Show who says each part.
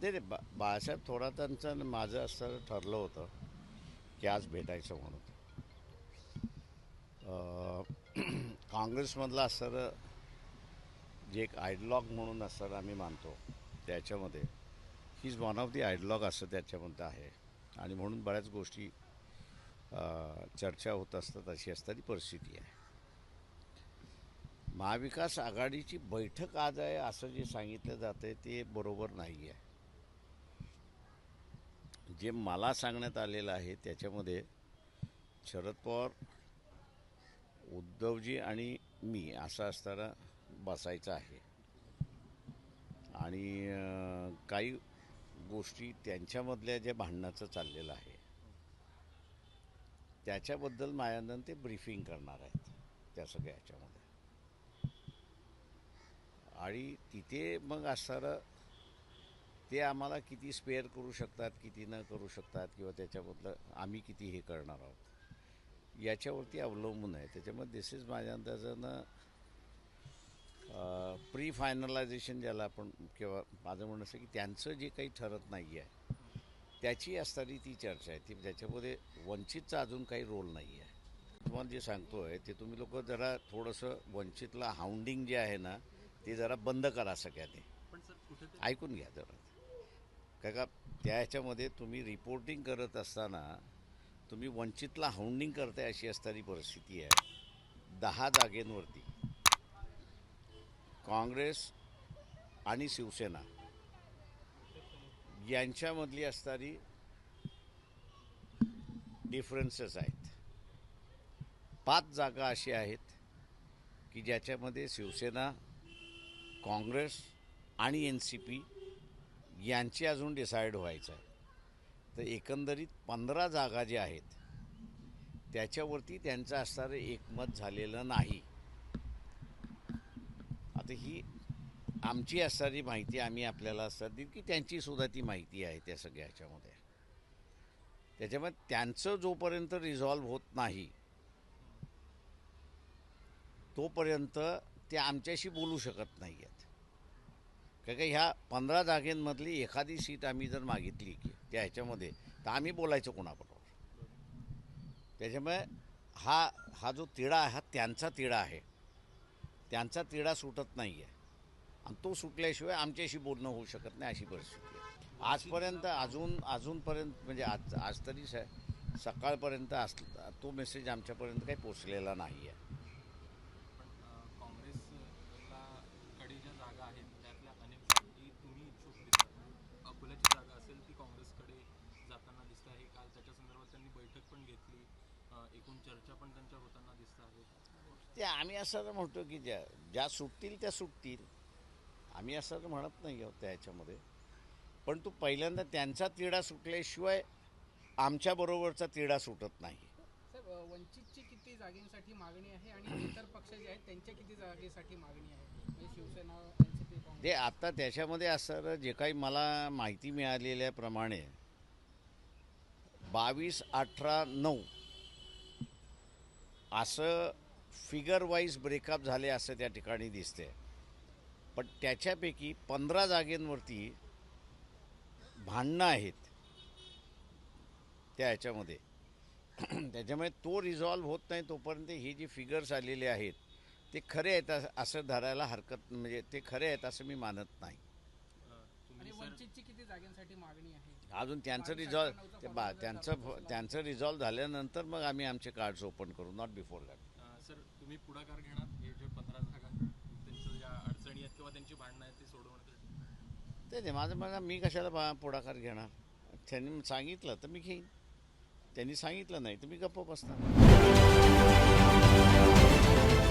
Speaker 1: नाही नाही बा बाळासाहेब थोरातांचं त्यांचं माझं असं ठरलं होतं की आज भेटायचं म्हणून. काँग्रेसमधला असर जे एक आयडलॉग म्हणून असर आम्ही मानतो त्याच्यामध्ये he's one of the ideologue असं त्याच्यामध्ये आहे. आणि म्हणून बऱ्याच गोष्टी चर्चा होत असतात अशी असणारी परिस्थिती आहे. महाविकास आघाडीची बैठक आज आहे असं जे सांगितलं जातं आहे ते बरोबर नाही आहे जे मला सांगण्यात आलेलं आहे त्याच्यामध्ये शरद पवार उद्धवजी आणि मी असं असताना बसायचं आहे. आणि काही गोष्टी त्यांच्यामधल्या ज्या भांडणाचं चाललेलं आहे त्याच्याबद्दल मायानंद ते ब्रीफिंग करणार आहेत त्या सगळ्या ह्याच्यामध्ये आणि तिथे मग असणारं ते आम्हाला किती स्पेअर करू शकतात किती न करू शकतात किंवा त्याच्याबद्दल आम्ही किती हे करणार आहोत. याच्यावरती अवलंबून आहे. त्याच्यामुळे दिस इज माझ्या अंदाजानं प्री फायनलायझेशन ज्याला आपण किंवा माझं म्हणणं असं की त्यांचं जे काही ठरत नाही आहे त्याची असणारी ती चर्चा आहे. ती त्याच्यामध्ये वंचितचा अजून काही रोल नाही आहे तुम्हाला जे सांगतो आहे ते तुम्ही लोक जरा थोडंसं वंचितला हाऊंडिंग जे आहे ना ते जरा बंद करा सगळ्यांनी. ऐकून घ्या जरा. काय का त्या ह्याच्यामध्ये तुम्ही रिपोर्टिंग करत असताना तुम्ही वंचितला हाऊंडिंग करताय अशी असणारी परिस्थिती आहे. दहा जागेंवरती काँग्रेस आणि शिवसेना यांच्यामधली असणारी डिफरन्सेस आहेत. पाच जागा अशी आहेत की ज्याच्यामध्ये शिवसेना काँग्रेस आणि एन सी पी यांची अजून डिसाईड व्हायचं आहे. तर एकंदरीत पंधरा जागा ज्या आहेत त्याच्यावरती त्यांचं असणारं एकमत झालेलं नाही. आता ही आमची असणारी माहिती आम्ही आपल्याला असतात देऊ की त्यांचीसुद्धा ती माहिती आहे त्या सगळ्या ह्याच्यामध्ये. त्याच्यामुळे त्यांचं जोपर्यंत रिझॉल्व होत नाही तोपर्यंत ते आमच्याशी बोलू शकत नाही आहेत काय का ह्या पंधरा जागेंमधली एखादी सीट आम्ही जर मागितली की त्या ह्याच्यामध्ये तर आम्ही बोलायचं कोणाबरोबर? त्याच्यामुळे हा हा जो तिढा आहे हा त्यांचा तिढा आहे. त्यांचा तिढा सुटत नाही आहे आणि तो सुटल्याशिवाय आमच्याशी बोलणं होऊ शकत नाही अशी परिस्थिती आहे. आजपर्यंत अजून अजूनपर्यंत म्हणजे आज आज तरी स सकाळपर्यंत अस तो मेसेज आमच्यापर्यंत काही पोचलेला नाही आहे
Speaker 2: पण अं, काँग्रेसला कडे ज्या जागा आहेत त्यातल्या अनेक जागी तुम्ही इच्छुक दिसतात अकोल्याची जागा असेल ती काँग्रेसकडे जाताना दिसत आहे काल त्याच्या संदर्भात त्यांनी बैठक पण घेतली. एकूण चर्चा पण त्यांच्या होताना दिसत आहेत
Speaker 1: ते आम्ही असं तर म्हणतो की ज्या ज्या सुटतील त्या सुटतील. आम्ही असं तर म्हणत नाही आहोत त्या ह्याच्यामध्ये. पण तो पहिल्यांदा त्यांचा तिढा सुटल्याशिवाय आमच्याबरोबरचा तिढा सुटत नाही.
Speaker 3: वंचितची किती जागेसाठी मागणी आहे आणि इतर पक्ष जे आहेत त्यांच्या किती जागेसाठी मागणी आहे? म्हणजे शिवसेना
Speaker 1: ते आता त्याच्यामध्ये असं जे काही मला माहिती मिळालेल्याप्रमाणे बावीस अठरा नऊ. असं फिगर वाईज ब्रेकअप झाले असं त्या ठिकाणी दिसते पण त्याच्यापैकी पंधरा जागेंवरती भांडणं आहेत. त्या ह्याच्यामध्ये. त्याच्यामुळे तो रिझॉल्व्ह होत नाही तोपर्यंत हे जे फिगर्स आलेले आहेत ते खरे आहेत अस- धरायला हरकत म्हणजे ते खरे आहेत असं मी मानत नाही.
Speaker 3: किती जागांसाठी मागणी आहे?
Speaker 1: अजून त्यांचं रिझॉल्व ते बा त्यांचं. त्यांचं रिझॉल्व झाल्यानंतर मग आम्ही आमचे कार्ड्स ओपन करू नॉट बिफोर दॅट
Speaker 2: सर तुम्ही पुढाकार घेणार? हे जे पंधरा जागा त्यांच्या ज्या अडचणी आहेत किंवा त्यांची भांडणं आहेत ती सोडवण्यासाठी
Speaker 1: ते ते माझं मला मी कशाला बा- पुढाकार घेणार? त्यांनी सांगितलं तर मी घेईन. त्यांनी सांगितलं नाही तर मी गप्प बसणार.